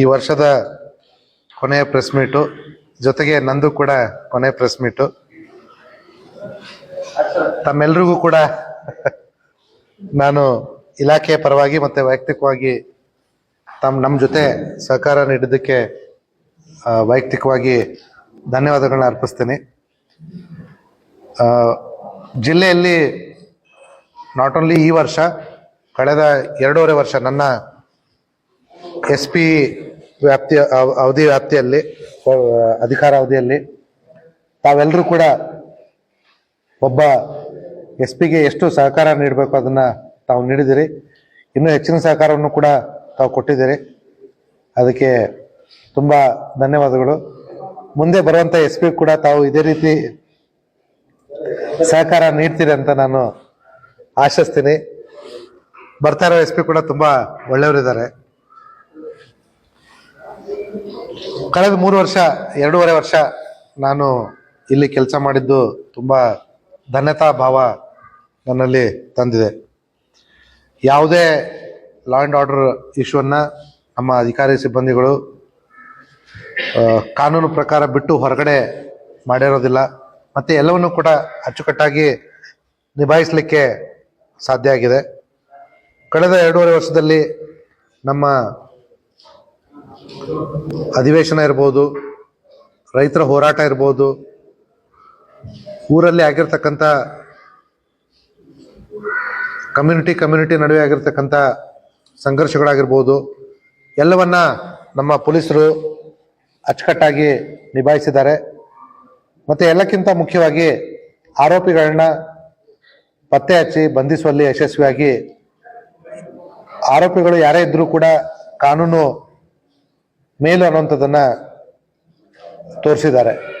ಈ ವರ್ಷದ ಕೊನೆಯ ಪ್ರೆಸ್ ಮೀಟು ಜೊತೆಗೆ ನಂದು ಕೂಡ ಕೊನೆಯ ಪ್ರೆಸ್ ಮೀಟು ತಮ್ಮೆಲ್ರಿಗೂ ಕೂಡ ನಾನು ಇಲಾಖೆಯ ಪರವಾಗಿ ಮತ್ತು ವೈಯಕ್ತಿಕವಾಗಿ ತಮ್ಮ ನಮ್ಮ ಜೊತೆ ಸಹಕಾರ ನೀಡಿದ್ದಕ್ಕೆ ವೈಯಕ್ತಿಕವಾಗಿ ಧನ್ಯವಾದಗಳನ್ನ ಅರ್ಪಿಸ್ತೀನಿ. ಜಿಲ್ಲೆಯಲ್ಲಿ ನಾಟ್ ಓನ್ಲಿ ಈ ವರ್ಷ, ಕಳೆದ ಎರಡೂವರೆ ವರ್ಷ ನನ್ನ ಎಸ್ ಪಿ ವ್ಯಾಪ್ತಿಯ ಅವ- ಅವಧಿ ವ್ಯಾಪ್ತಿಯಲ್ಲಿ ಅಧಿಕಾರ ಅವಧಿಯಲ್ಲಿ ತಾವೆಲ್ಲರೂ ಕೂಡ ಒಬ್ಬ ಎಸ್ ಪಿಗೆ ಎಷ್ಟು ಸಹಕಾರ ನೀಡಬೇಕು ಅದನ್ನು ತಾವು ನೀಡಿದಿರಿ. ಇನ್ನೂ ಹೆಚ್ಚಿನ ಸಹಕಾರವನ್ನು ಕೂಡ ತಾವು ಕೊಟ್ಟಿದ್ದೀರಿ ಅದಕ್ಕೆ ತುಂಬ ಧನ್ಯವಾದಗಳು. ಮುಂದೆ ಬರುವಂಥ ಎಸ್ ಪಿ ಕೂಡ ತಾವು ಇದೇ ರೀತಿ ಸಹಕಾರ ನೀಡ್ತೀರಿ ಅಂತ ನಾನು ಆಶಿಸ್ತೀನಿ. ಬರ್ತಾ ಇರೋ ಎಸ್ ಪಿ ಕೂಡ ತುಂಬ ಒಳ್ಳೆಯವರಿದ್ದಾರೆ. ಕಳೆದ ಮೂರು ವರ್ಷ, ಎರಡೂವರೆ ವರ್ಷ ನಾನು ಇಲ್ಲಿ ಕೆಲಸ ಮಾಡಿದ್ದು ತುಂಬ ಧನ್ಯತಾ ಭಾವ ನನ್ನಲ್ಲಿ ತಂದಿದೆ. ಯಾವುದೇ ಲಾ ಆ್ಯಂಡ್ ಆರ್ಡರ್ ಇಶ್ಯೂವನ್ನು ನಮ್ಮ ಅಧಿಕಾರಿ ಸಿಬ್ಬಂದಿಗಳು ಕಾನೂನು ಪ್ರಕಾರ ಬಿಟ್ಟು ಹೊರಗಡೆ ಮಾಡಿರೋದಿಲ್ಲ. ಮತ್ತು ಎಲ್ಲವನ್ನು ಕೂಡ ಅಚ್ಚುಕಟ್ಟಾಗಿ ನಿಭಾಯಿಸಲಿಕ್ಕೆ ಸಾಧ್ಯ ಆಗಿದೆ. ಕಳೆದ ಎರಡೂವರೆ ವರ್ಷದಲ್ಲಿ ನಮ್ಮ ಅಧಿವೇಶನ ಇರ್ಬೋದು, ರೈತರ ಹೋರಾಟ ಇರ್ಬೋದು, ಊರಲ್ಲಿ ಆಗಿರ್ತಕ್ಕಂಥ ಕಮ್ಯುನಿಟಿ ಕಮ್ಯುನಿಟಿ ನಡುವೆ ಆಗಿರ್ತಕ್ಕಂಥ ಸಂಘರ್ಷಗಳಾಗಿರ್ಬೋದು, ಎಲ್ಲವನ್ನ ನಮ್ಮ ಪೊಲೀಸರು ಅಚ್ಚುಕಟ್ಟಾಗಿ ನಿಭಾಯಿಸಿದ್ದಾರೆ. ಮತ್ತು ಎಲ್ಲಕ್ಕಿಂತ ಮುಖ್ಯವಾಗಿ ಆರೋಪಿಗಳನ್ನ ಪತ್ತೆ ಹಚ್ಚಿ ಬಂಧಿಸುವಲ್ಲಿ ಯಶಸ್ವಿಯಾಗಿ ಆರೋಪಿಗಳು ಯಾರೇ ಇದ್ದರೂ ಕೂಡ ಕಾನೂನು ಮೇಲು ಅನ್ನುವಂಥದ್ದನ್ನ ತೋರಿಸಿದ್ದಾರೆ.